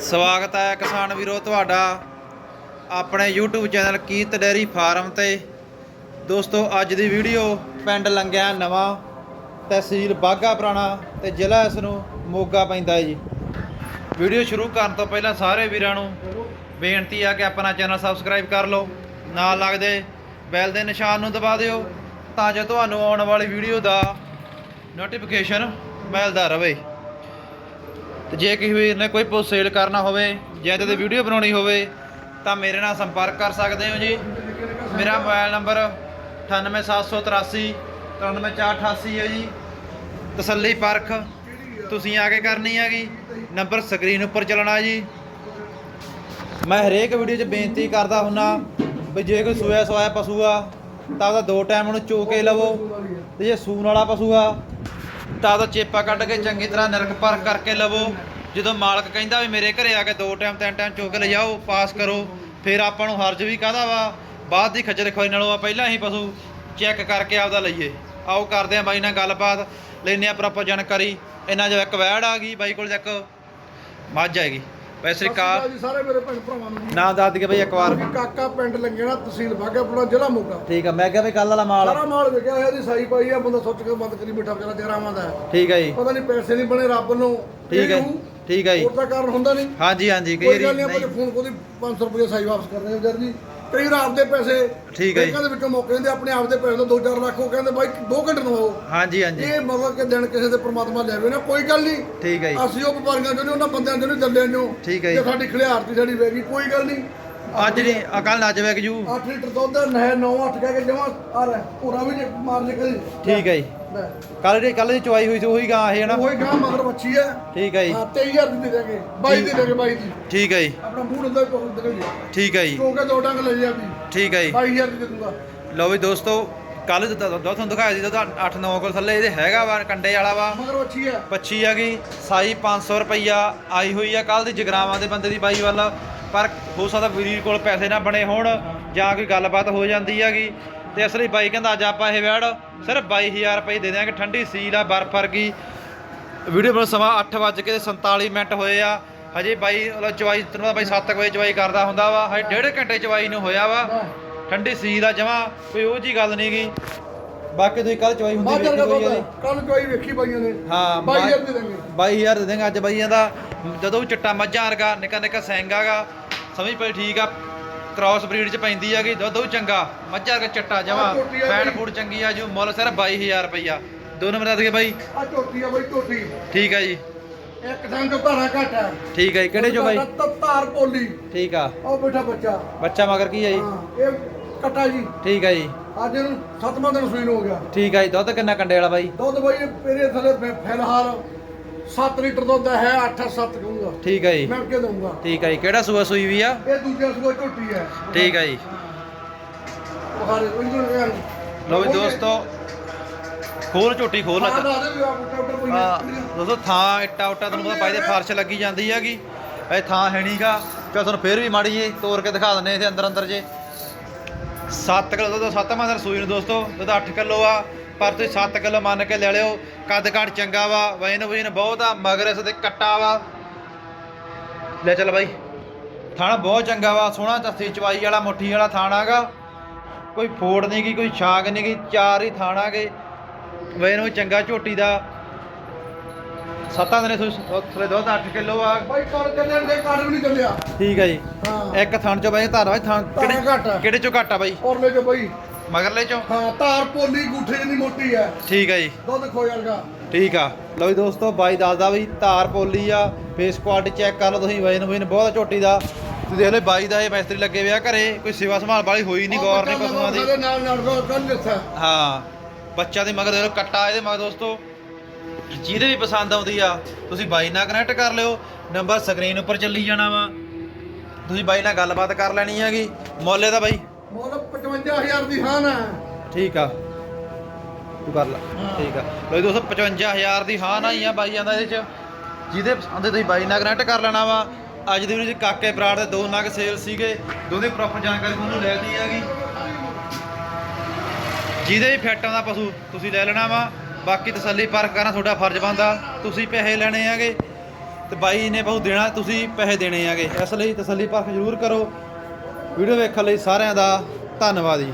ਸਵਾਗਤ ਹੈ ਕਿਸਾਨ ਵੀਰੋ ਤੁਹਾਡਾ ਆਪਣੇ YouTube ਚੈਨਲ ਕੀਤ ਡੈਰੀ ਫਾਰਮ ਤੇ। ਦੋਸਤੋ, ਅੱਜ ਦੀ ਵੀਡੀਓ ਪਿੰਡ ਲੰਗਿਆ ਨਵਾਂ, ਤਹਿਸੀਲ ਬਾਗਾ ਪੁਰਾਣਾ ਤੇ ਜ਼ਿਲ੍ਹਾ ਇਸ ਨੂੰ ਮੋਗਾ ਪੈਂਦਾ ਹੈ ਜੀ। ਵੀਡੀਓ ਸ਼ੁਰੂ ਕਰਨ ਤੋਂ ਪਹਿਲਾਂ ਸਾਰੇ ਵੀਰਾਂ ਨੂੰ ਬੇਨਤੀ ਆ ਕਿ ਆਪਣਾ ਚੈਨਲ ਸਬਸਕ੍ਰਾਈਬ ਕਰ ਲਓ, ਨਾਲ ਲੱਗਦੇ ਬੈਲ ਦੇ ਨਿਸ਼ਾਨ ਨੂੰ ਦਬਾ ਦਿਓ ਤਾਂ ਜੋ ਤੁਹਾਨੂੰ ਆਉਣ ਵਾਲੀ ਵੀਡੀਓ ਦਾ ਨੋਟੀਫਿਕੇਸ਼ਨ ਮਿਲਦਾ ਰਹੇ। ਤੇ ਜੇ ਕਿਸੇ ਵੀਰ ਨੇ ਕੋਈ ਪੋਸਟ ਸੇਲ ਕਰਨਾ ਹੋਵੇ ਜਾਂ ਇਹਦੇ ਤੇ ਵੀਡੀਓ ਬਣਾਉਣੀ ਹੋਵੇ, ਤਾਂ ਮੇਰੇ ਨਾਲ ਸੰਪਰਕ ਕਰ ਸਕਦੇ ਹੋ ਜੀ। ਮੇਰਾ ਮੋਬਾਈਲ ਨੰਬਰ 98783 93488 ਹੈ ਜੀ। ਤਸੱਲੀ ਪਰਖ, ਤੁਸੀਂ ਆ ਕੇ ਕਰਨੀ ਹੈਗੀ ਨੰਬਰ ਸਕਰੀਨ ਉੱਪਰ ਚੱਲਣਾ ਜੀ। ਮੈਂ ਹਰੇਕ ਵੀਡੀਓ 'ਚ ਬੇਨਤੀ ਕਰਦਾ ਹੁੰਨਾ ਵੀ ਜੇ ਕੋਈ ਸੋਇਆ ਸਵਾਇਆ ਪਸ਼ੂ ਆ, ਤਾਂ ਉਹਦਾ ਦੋ ਟਾਈਮ ਉਹਨੂੰ ਚੋ ਕੇ ਲਵੋ। ਤੇ ਜੇ ਸੂਣ ਵਾਲਾ ਪਸ਼ੂ ਆ ਤਾਂ ਉਹਦਾ ਚੇਪਾ ਕੱਢ ਕੇ ਚੰਗੀ ਤਰ੍ਹਾਂ ਨਰਕ ਪਰਖ ਕਰਕੇ ਲਵੋ। ਜਦੋਂ ਮਾਲਕ ਕਹਿੰਦਾ ਵੀ ਮੇਰੇ ਘਰੇ ਆ ਕੇ ਦੋ ਟਾਈਮ, ਤਿੰਨ ਟਾਈਮ ਚੋ ਕੇ ਲਿਜਾਓ, ਪਾਸ ਕਰੋ, ਫਿਰ ਆਪਾਂ ਨੂੰ ਹਰਜ ਵੀ ਕਾਹਦਾ ਵਾ? ਬਾਅਦ ਦੀ ਖੱਜਲ ਖੋਈ ਨਾਲੋਂ ਆ ਪਹਿਲਾਂ ਹੀ ਪਸ਼ੂ ਚੈੱਕ ਕਰਕੇ ਆਪਦਾ ਲਈਏ। ਆਓ ਕਰਦੇ ਆ ਬਾਈ ਨਾਲ ਗੱਲਬਾਤ ਲੈਨੇ ਆ ਪ੍ਰੋਪਰ ਜਾਣਕਾਰੀ। ਇਹਨਾਂ ਜੋ ਇੱਕ ਵੈੜ ਆ ਗਈ, ਬਾਈ ਕੋਲ ਇੱਕ ਮੱਝ ਆਏਗੀ ਸਤਿ ਸ਼੍ਰੀ ਕਾ ਅਕਾਲ ਜੀ ਸਾਰੇ ਮੇਰੇ ਭੈਣ ਭਰਾਵਾਂ ਨੂੰ। ਨਾਮ ਦੱਸ ਦਈਏ ਬਈ ਇੱਕ ਵਾਰ। ਕਾਕਾ ਪਿੰਡ ਲੰਗੇਣਾ ਤਹਿਸੀਲ ਬਾਗਾਪੁਰਾ ਜ਼ਿਲ੍ਹਾ ਮੋਗਾ। ਠੀਕ ਆ ਮੈਂ ਕਿਹਾ ਵੀ ਕੱਲ ਵਾਲਾ ਮਾਲ। ਸਾਰਾ ਮਾਲ ਵਿਕਿਆ ਹੋਇਆ ਦੀ ਸਾਈ ਪਾਈ ਆ ਬੰਦਾ ਸੋਚ ਕੇ ਬੰਦ ਕਰੀ ਬੈਠਾ ਵਿਚਾਰਾ ਜਰਾਵਾਂ ਦਾ। ਹੈ। ਠੀਕ ਹੈ ਜੀ। ਪਤਾ ਨਹੀਂ ਪੈਸੇ ਨਹੀਂ ਬਣੇ ਰੱਬ ਨੂੰ ਠੀਕ ਇਹ ਹੋਊ। ਠੀਕ ਹੈ ਜੀ। ਹੋਰ ਤਾਂ ਕਾਰਨ ਹੁੰਦਾ ਨਹੀਂ। ਹਾਂਜੀ ਹਾਂਜੀ ਕਈ ਕੋਈ ਗੱਲ ਨਹੀਂ ਆਪਾਂ ਫੋਨ ਕੋਦੀ 500 ਰੁਪਏ ਸਾਈ ਵਾਪਸ ਕਰ ਰਹੇ ਜਰ ਜੀ। ਕਈ ਵਾਰ ਆਪਦੇ ਪੈਸੇ ਠੀਕ ਹੈ ਜੀ। ਬੈਂਕਾਂ ਦੇ ਵਿੱਚੋਂ ਮੌਕੇ ਦਿੰਦੇ ਆਪਣੇ ਆਪਦੇ ਪੈਸੇ ਤੋਂ 2-4 ਲੱਖ ਉਹ ਕਹਿੰਦੇ ਬਾਈ 2 ਘੰਟੇ ਨੂੰ ਆਓ। ਹਾਂਜੀ ਹਾਂਜੀ। ਇਹ ਮਤਲਬ ਕਿ ਦਿਨ ਕਿਸੇ ਦੇ ਪ੍ਰਮਾਤਮਾ ਲੈਵੇ ਨਾ ਕੋਈ ਗੱਲ ਨਹੀਂ। ਠੀਕ ਹੈ ਜੀ। ਅਸੀਂ ਉਹ ਵਪਾਰੀਆਂ ਚੋਂ ਨਹੀਂ ਉਹਨਾਂ ਬੰਦਿਆਂ ਚੋਂ ਨਹੀਂ ਚੱਲਿਆਂ ਚੋਂ ਠੀਕ ਹੈ ਜੀ। ਜੇ ਸਾਡੀ ਖਲਿਆਰ ਦੀ ਸਾਡੀ ਵੈਗੀ ਕੋਈ ਗੱਲ ਨਹੀਂ। ਅੱਜ ਨਹੀਂ ਅਕਲ ਨੱਜ ਵੇਕ ਜੂ। 8 ਲੀਟਰ ਦੁੱਧ ਨਹਿ 9 8 ਕਹਿ ਕੇ ਜਮਾ ਆ ਰਿਹਾ ਪੂਰਾ ਵੀ ਜੇ ਮਾਰ ਕਦੀ। ਠੀਕ ਹੈ ਜੀ। ਕੱਲ ਦੀ ਕੱਲ ਦੀ ਚੁਆਈ ਹੋਈ ਸੀ ਉਹੀ ਗਾਂ ਇਹ ਨਾ ਉਹੀ ਗਾਂ ਮਗਰ ਬੱਚੀ ਹੈ ਠੀਕ ਹੈ ਜੀ। ਹਾਂ 23000 ਦੀ ਦੇ ਦੇਗੇ 22 ਦੀ ਦੇਗੇ 22 ਦੀ। ਠੀਕ ਹੈ ਜੀ। ਆਪਣਾ ਮੂਡ ਹੁੰਦਾ ਕੋਈ ਨਿਕਲ ਜੀ ਠੀਕ ਹੈ ਜੀ। ਕਿਉਂਕਿ ਦੋ ਡੰਗ ਲੈ ਜਾ ਵੀ। ਠੀਕ ਹੈ ਜੀ। 22000 ਦੀ ਦੇ ਦੂੰਗਾ। ਲਓ ਵੀ ਦੋਸਤੋ ਕੱਲ ਦੁੱਧ ਤੁਹਾਨੂੰ ਦਿਖਾਇਆ ਸੀ ਦੁੱਧ 8-9 ਕੋਲ ਥੱਲੇ ਇਹਦੇ ਹੈਗਾ ਵਾ ਕੰਡੇ ਵਾਲਾ ਵਾ। ਮਗਰ ਬੱਚੀ ਹੈ ਪੱਚੀ ਹੈਗੀ ਸਾਈ 500 ਰੁਪਈਆ ਆਈ ਹੋਈ ਆ ਕੱਲ ਦੀ ਜਗਰਾਵਾਂ ਦੇ ਬੰਦੇ ਦੀ ਬਾਈ ਵੱਲ। ਪਰ ਹੋ ਸਕਦਾ ਵੀਰ ਕੋਲ ਪੈਸੇ ਨਾ ਬਣੇ ਹੋਣ ਜਾਂ ਕੋਈ ਗੱਲਬਾਤ ਹੋ ਜਾਂਦੀ ਹੈਗੀ। ਤੇ ਇਸ ਲਈ ਬਾਈ ਕਹਿੰਦਾ ਅੱਜ ਆਪਾਂ ਇਹ ਵੈੜ ਸਿਰਫ 22000 ਰੁਪਏ ਦੇ ਦਿਆਂਗੇ। ਠੰਡੀ ਸੀਲ ਆ ਬਰਫ ਵਰਗੀ। ਵੀਡੀਓ ਬਣ ਸਮਾਂ 8:47 ਮਿੰਟ ਹੋਏ ਆ। ਹਜੇ ਬਾਈ ਉਹ ਚਵਾਈ ਤੈਨੂੰ ਬਾਈ 7 ਵਜੇ ਚਵਾਈ ਕਰਦਾ ਹੁੰਦਾ ਵਾ। ਹਜੇ ਡੇਢ ਘੰਟੇ ਚਵਾਈ ਨੂੰ ਹੋਇਆ ਵਾ। ਠੰਡੀ ਸੀਲ ਆ ਜਮਾ ਕੋਈ ਉਹ ਜੀ ਗੱਲ ਨਹੀਂਗੀ ਬਾਕੀ ਤੁਸੀਂ ਕੱਲ ਚਵਾਈ ਹੁੰਦੀ ਵੇਖੀ। ਕੱਲ ਕੋਈ ਵੇਖੀ ਬਾਈਆਂ ਨੇ। ਹਾਂ 22000 ਦੀ ਦੇਣਗੇ 22000 ਦੇ ਦੇਂਗੇ ਅੱਜ ਬਾਈਆਂ ਦਾ। ਜਦੋਂ ਵੀ ਚਿੱਟਾ ਮੱਝਾਂ ਵਰਗਾ ਨਿੱਕਾ ਨਿੱਕਾ ਸਿੰਗਾਗਾ ਸਮਝ ਪਈ ਠੀਕ ਆ। ਕ੍ਰਾਸ ਬਰੀਡ ਚ ਪੈਂਦੀ ਹੈਗੀ ਦੁੱਧ ਉਹ ਚੰਗਾ ਮੱਝਾਂ ਵਰਗਾ ਚਿੱਟਾ ਜਮਾ ਆ ਫੈਟ। ਫੂਡ ਚੰਗੀ ਆ ਜੋ ਮੁੱਲ ਸਿਰਫ 22000 ਰੁਪਈਆ। ਦੋ ਨੰਬਰ ਦੱਸ ਬਾਈ। ਆ ਝੋਟੀ ਆ ਬਾਈ ਝੋਟੀ ਠੀਕ ਹੈ ਜੀ। ਇੱਕ ਤੋਂ ਧਾਰਾ ਘੱਟ ਠੀਕ ਹੈ ਜੀ ਕਿਹੜੇ ਚੋਂ ਬਾਈ? ਧਾਰ ਪੋਲੀ ਠੀਕ ਆ। ਉਹ ਬੈਠਾ ਬੱਚਾ। ਬੱਚਾ ਮਗਰ ਕੀ ਹੈ ਜੀ? ਇਹ ਕੱਟਾ ਜੀ। ਠੀਕ ਹੈ ਜੀ। ਅੱਜ ਇਹਨੂੰ ਸੱਤਵਾਂ ਦਿਨ ਸੂਈ ਨੂੰ ਹੋ ਗਿਆ। ਠੀਕ ਹੈ ਜੀ ਦੁੱਧ ਕਿੰਨਾ ਕੰਡੇ ਵਾਲਾ ਬਾਈ? ਦੁੱਧ ਬਾਈ ਮੇਰੇ ਥੱਲੇ ਫਿਲਹਾਲ 7 ਲੀਟਰ ਦੁੱਧ ਹੈ 8-7 ਕਹੂੰਗਾ ਠੀਕ ਹੈ ਜੀ। ਮੈਂ ਕੇ ਦਊਂਗਾ। ਠੀਕ ਹੈ ਜੀ। ਕਿਹੜਾ ਸੂਆ ਸੂਈ ਵੀ ਆ? ਇਹ ਦੂਜਾ ਸੂਆ ਝੋਟੀ ਹੈ। ਠੀਕ ਹੈ ਜੀ। ਕਹਿਣ ਲਓ ਵੀ ਦੋਸਤੋ ਖੋਲ ਝੋਟੀ ਖੋਲ ਲੱਗਾ ਹਾਂ। ਦੋਸਤੋ ਥਾਂ ਇੱਟਾ ਉੱਟਾ ਤੁਹਾਨੂੰ ਪਤਾ ਬਾਈ ਦੇ ਫਰਸ਼ ਲੱਗੀ ਜਾਂਦੀ ਹੈਗੀ। ਇਹ ਥਾਂ ਹੈ ਨਹੀਂਗਾ ਚਲ ਤੁਹਾਨੂੰ ਫੇਰ ਵੀ ਮਾੜੀ ਜੀ ਤੋੜ ਕੇ ਦਿਖਾ ਦਿੰਨੇ ਇਹਦੇ ਅੰਦਰ ਅੰਦਰ ਜੇ। 7 ਕਿਲੋ ਦੁੱਧ ਸੱਤਵਾਂ ਦਿਨ ਸੂਈ ਨੂੰ ਦੋਸਤੋ ਦੁੱਧ 8 ਕਿਲੋ ਆ। ਪਰ ਤੁਸੀਂ 7 ਕਿਲੋ ਮੰਨ ਕੇ ਲੈ ਲਿਓ। ਕੱਦ ਕਾਠ ਚੰਗਾ ਵਾ ਵਜਨ ਵਜਨ ਬਹੁਤ ਆ ਮਗਰ ਇਸ ਦੇ ਕੱਟਾ ਵਾ। ਲੈ ਚੱਲ ਬਾਈ ਥਾਣਾ ਬਹੁਤ ਚੰਗਾ ਵਾ ਸੋਹਣਾ ਤਸੀ ਚਵਾਈ ਵਾਲਾ ਮੁੱਠੀ ਵਾਲਾ ਥਾਣਾਗਾ ਕੋਈ ਫੋੜ ਨਹੀਂ ਗੀ ਕੋਈ ਛਾਗ ਨਹੀਂ ਗੀ ਚਾਰ ਹੀ ਥਾਣਾਗੇ ਵਜਨ ਵੀ ਚੰਗਾ ਝੋਟੀ ਦਾ। ਸੱਤਾਂ ਦਿਨੇ ਥੋੜੇ ਦੁੱਧ 8 ਕਿਲੋ ਆ। ਬਾਈ ਕਰ ਚੱਲਣ ਦੇ ਕਰ ਵੀ ਨਹੀਂ ਚੱਲਿਆ। ਠੀਕ ਹੈ ਜੀ। ਹਾਂ। ਇੱਕ ਥਣ ਚੋਂ ਬਾਈ ਧਾਰਾ ਬਾਈ ਥਣ ਆ। ਕਿਹੜੇ ਚੋਂ ਘੱਟ ਆ ਬਾਈ? ਔਰ ਲੈ ਜੋ ਬਾਈ। ਮਗਰਲੇ ਚੋਂ? ਹਾਂ ਧਾਰ ਪੋਲੀ ਗੂਠੇ ਜਿੰਨੀ ਮੋਟੀ ਹੈ। ਠੀਕ ਹੈ ਜੀ। ਦੁੱਧ ਖੋ ਜਾਣਗਾ ਠੀਕ ਆ। ਲਓ ਜੀ ਦੋਸਤੋ ਬਾਈ ਦੱਸਦਾ ਵੀ ਧਾਰ ਪੋਲੀ ਆ ਫੇਸ ਕੁਆਲਿਟੀ ਚੈੱਕ ਕਰ ਲਓ ਤੁਸੀਂ ਵਜਨ ਵਜਨ ਬਹੁਤ ਝੋਟੀ ਦਾ। ਤੁਸੀਂ ਦੇਖ ਲਓ ਬਾਈ ਦਾ ਇਹ ਮਿਸਤਰੀ ਲੱਗੇ ਵਿਆ ਘਰੇ ਕੋਈ ਸੇਵਾ ਸੰਭਾਲ ਵਾਲੀ ਹੋਈ ਨਹੀਂ ਗੌਰ ਨਹੀਂ ਪਸ਼ੂਆਂ ਦੀ। ਨਾਲ ਨਾਲ ਗੋ ਕਰ ਲਿੱਥਾ ਹਾਂ ਬੱਚਾ ਦੇ ਮਗਰ ਦੇਖ ਲਓ ਕੱਟਾ ਇਹਦੇ ਮਗਰ ਦੋਸਤੋ। ਜਿਹਦੇ ਵੀ ਪਸੰਦ ਆਉਂਦੀ ਆ ਤੁਸੀਂ ਬਾਈ ਨਾਲ ਕਨੈਕਟ ਕਰ ਲਿਓ ਨੰਬਰ ਸਕਰੀਨ ਉੱਪਰ ਚੱਲੀ ਜਾਣਾ ਵਾ। ਤੁਸੀਂ ਬਾਈ ਨਾਲ ਗੱਲਬਾਤ ਕਰ ਲੈਣੀ ਹੈਗੀ। ਮੁੱਲੇ ਦਾ ਬਾਈ? ਮੋਲ 55000 ਦੀ ਹਾਂ ਨਾ। ਠੀਕ ਆ। ਤੂੰ ਕਰ ਲੈ। ਠੀਕ ਆ। ਲੋ ਦੋਸਤੋ 55000 ਦੀ ਹਾਂ ਨਾ ਹੀ ਆ ਬਾਈ ਜਾਂਦਾ ਇਹਦੇ ਚ। ਜਿਹਦੇ ਪਸੰਦ ਤੁਸੀਂ ਬਾਈ ਨਾਲ ਕਨੈਕਟ ਕਰ ਲੈਣਾ ਵਾ। ਅੱਜ ਦੀ ਵੀਡੀਓ ਚ ਕਾਕੇ ਬਰਾੜ ਦੇ ਦੋ ਨਗ ਸੇਲ ਸੀਗੇ। ਦੋਨੇ ਪ੍ਰੋਪਰ ਜਾਣਕਾਰੀ ਤੁਹਾਨੂੰ ਲੈਤੀ ਹੈਗੀ। ਜਿਹਦੇ ਵੀ ਫਿੱਟ ਆਉਂਦਾ ਪਸ਼ੂ ਤੁਸੀਂ ਲੈ ਲੈਣਾ ਵਾ। ਬਾਕੀ ਤਸੱਲੀ ਪਰਖ ਕਰਨਾ ਤੁਹਾਡਾ ਫਰਜ਼ ਬਣਦਾ। ਤੁਸੀਂ ਪੈਸੇ ਲੈਣੇ ਹੈਗੇ। ਤੇ ਬਾਈ ਨੇ ਬਹੁਤ ਦੇਣਾ ਤੁਸੀਂ ਪੈਸੇ ਦੇਣੇ ਆਗੇ ਇਸ ਲਈ ਤਸੱਲੀ ਪਰਖ ਜ਼ਰੂਰ ਕਰੋ। ਵੀਡੀਓ ਵੇਖਣ ਲਈ ਸਾਰਿਆਂ ਦਾ ਧੰਨਵਾਦ ਜੀ।